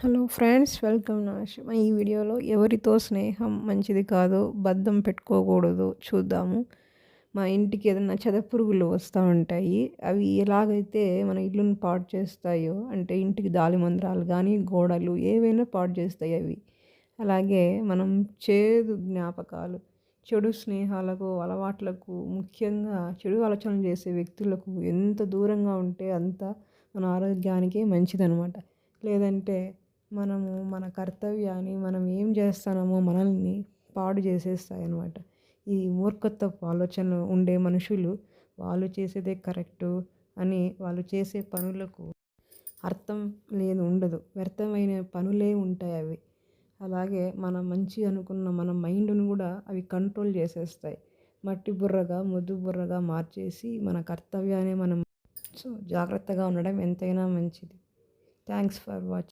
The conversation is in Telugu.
హలో ఫ్రెండ్స్ వెల్కమ్ నా ఈ వీడియోలో ఎవరితో స్నేహం మంచిది కాదో బద్దం పెట్టుకోకూడదు చూద్దాము. మా ఇంటికి ఏదైనా చెదపురుగులు వస్తూ ఉంటాయి. అవి ఎలాగైతే మన ఇల్లును పాడు చేస్తాయో అంటే ఇంటికి దాలిమందిరాలు కానీ గోడలు ఏవైనా పాడు చేస్తాయి అవి. అలాగే మనం చేదు జ్ఞాపకాలు చెడు స్నేహాలకు అలవాట్లకు ముఖ్యంగా చెడు ఆలోచనలు చేసే వ్యక్తులకు ఎంత దూరంగా ఉంటే అంత మన ఆరోగ్యానికి మంచిదనమాట లేదంటే మనము మన కర్తవ్యాన్ని మనం ఏం చేస్తున్నామో మనల్ని పాడు చేసేస్తాయి అన్నమాట ఈ మూర్ఖత్వపు ఆలోచనలు ఉండే మనుషులు వాళ్ళు చేసేదే కరెక్టు అని వాళ్ళు చేసే పనులకు అర్థం లేదు ఉండదు. వ్యర్థమైన పనులే ఉంటాయి అవి. అలాగే మనం మంచి అనుకున్న మన మైండ్ను కూడా అవి కంట్రోల్ చేసేస్తాయి. మట్టి బుర్రగా ముద్దు బుర్రగా మార్చేసి మన కర్తవ్యాన్ని మనం సో జాగ్రత్తగా ఉండడం ఎంతైనా మంచిది. Thanks for watching